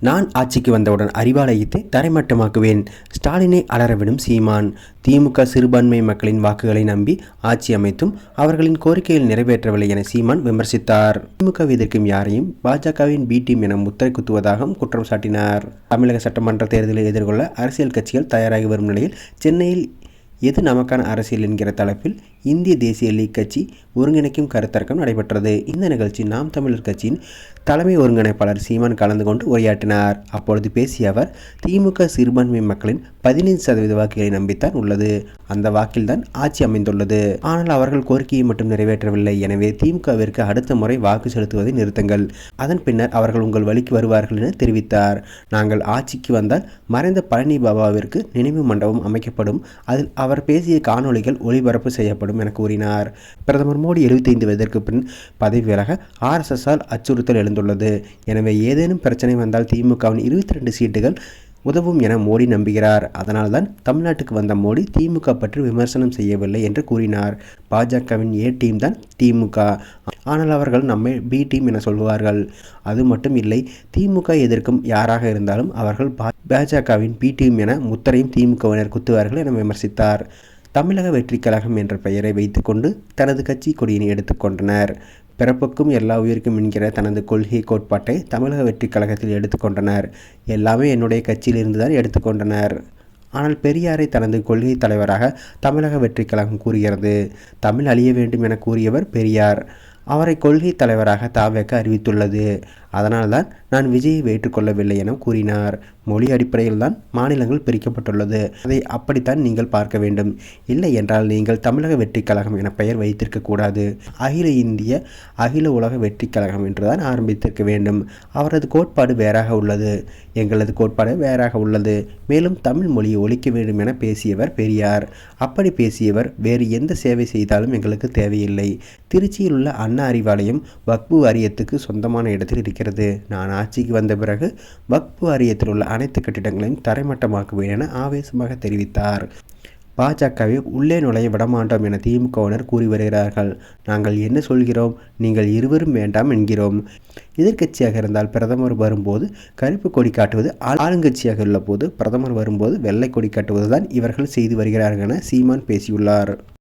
நான் ஆட்சிக்கு வந்தவுடன் அறிவாலயத்தை தரைமட்டமாக்குவேன். ஸ்டாலினை அலறவிடும் சீமான். திமுக சிறுபான்மை மக்களின் வாக்குகளை நம்பி ஆட்சி அமைத்தும் அவர்களின் கோரிக்கையில் நிறைவேற்றவில்லை என சீமான் விமர்சித்தார். திமுக எதிர்க்கும் யாரையும் பாஜகவின் பி டீம் என முத்திரை குத்துவதாகவும் குற்றம் சாட்டினார். தமிழக சட்டமன்ற தேர்தலை எதிர்கொள்ள அரசியல் கட்சிகள் தயாராகி வரும் நிலையில் சென்னையில் எது நமக்கான அரசியல் என்கிற தலைப்பில் இந்திய தேசிய லீக் கட்சி ஒருங்கிணைக்கும் கருத்தரக்கம் நடைபெற்றது. இந்த நிகழ்ச்சி நாம் தமிழர் கட்சியின் தலைமை ஒருங்கிணைப்பாளர் சீமான் கலந்து கொண்டு உரையாற்றினார். அப்பொழுது பேசிய அவர் திமுக சிறுபான்மை மக்களின் பதினைந்து சதவீத வாக்குகளை நம்பித்தான் உள்ளது. அந்த வாக்கில்தான் ஆட்சி அமைந்துள்ளது. ஆனால் அவர்கள் கோரிக்கையை மட்டும் நிறைவேற்றவில்லை. எனவே திமுகவிற்கு அடுத்த முறை வாக்கு செலுத்துவதை நிறுத்துங்கள். அதன் பின்னர் அவர்கள் உங்கள் வழிக்கு வருவார்கள் என தெரிவித்தார். நாங்கள் ஆட்சிக்கு வந்தால் மறைந்த பழனி பாபாவிற்கு நினைவு மண்டபம் அமைக்கப்படும். அதில் அவர் பேசிய காணொளிகள் ஒளிபரப்பு செய்யப்படும் என கூறினார். பிரதமர் மோடி எழுபத்தைந்து வயதிற்கு பின் பதவி விலக ஆர்எஸ்எஸ்ஸால் அச்சுறுத்தல் எழுந்துள்ளது. எனவே ஏதேனும் பிரச்சனை வந்தால் திமுகவின் இருபத்தி ரெண்டு சீட்டுகள் உதவும் என மோடி நம்புகிறார். அதனால்தான் தமிழ்நாட்டுக்கு வந்த மோடி திமுக பற்றி விமர்சனம் செய்யவில்லை என்று கூறினார். பாஜகவின் ஏ டீம் தான் திமுக. ஆனால் அவர்கள் நம்மை பி டீம் என சொல்வார்கள். அது மட்டும் இல்லை திமுக எதிர்க்கும் யாராக இருந்தாலும் அவர்கள் பாஜகவின் பி டீம் என முத்தரையும் திமுகவினர் குத்துவார்கள் என விமர்சித்தார். தமிழக வெற்றி கழகம் என்ற பெயரை வைத்துக்கொண்டு தனது கட்சி கொடியினை எடுத்துக்கொண்டனர் பிறப்புக்கும் எல்லா உயிருக்கும் என்கிற தனது கொள்கை கோட்பாட்டை தமிழக வெற்றிக் கழகத்தில் எடுத்துக்கொண்டனர் எல்லாமே என்னுடைய கட்சியிலிருந்து தான் எடுத்துக்கொண்டனர் ஆனால் பெரியாரை தனது கொள்கை தலைவராக தமிழக வெற்றிக் கழகம் கூறுகிறது. தமிழ் அழிய வேண்டும் என கூறியவர் பெரியார். அவரை கொள்கை தலைவராக தாவேக்க அறிவித்துள்ளது. அதனால்தான் நான் விஜயை ஏற்றுக்கொள்ளவில்லை என கூறினார். மொழி அடிப்படையில் தான் மாநிலங்கள் பிரிக்கப்பட்டுள்ளது. அதை அப்படித்தான் நீங்கள் பார்க்க வேண்டும். இல்லை என்றால் நீங்கள் தமிழக வெற்றிக் கழகம் என பெயர் வைத்திருக்கக்கூடாது அகில இந்திய அகில உலக வெற்றிக் கழகம் என்றுதான் ஆரம்பித்திருக்க வேண்டும். அவரது கோட்பாடு வேறாக உள்ளது. எங்களது கோட்பாடு வேறாக உள்ளது. மேலும் தமிழ் மொழியை ஒழிக்க வேண்டும் என பேசியவர் பெரியார். அப்படி பேசியவர் வேறு எந்த சேவை செய்தாலும் எங்களுக்கு தேவையில்லை. திருச்சியில் உள்ள அண்ணா அறிவாலயம் வக்பு வாரியத்துக்கு சொந்தமான இடத்தில் இருக்கிறது. நான் ஆட்சிக்கு வந்த பிறகு வக்பு வாரியத்தில் உள்ள அனைத்து கட்டிடங்களையும் தரைமட்டமாக்குவேன் என ஆவேசமாக தெரிவித்தார். பாஜகவை உள்ளே நுழைய விடமாட்டோம் என திமுகவினர் கூறி வருகிறார்கள். நாங்கள் என்ன சொல்கிறோம்? நீங்கள் இருவரும் வேண்டாம் என்கிறோம். எதிர்க்கட்சியாக இருந்தால் பிரதமர் வரும்போது கருப்பு கொடி காட்டுவது ஆளுங்கட்சியாக உள்ள போது பிரதமர் வரும்போது வெள்ளை கொடி காட்டுவதுதான் இவர்கள் செய்து வருகிறார்கள் என சீமான் பேசியுள்ளார்.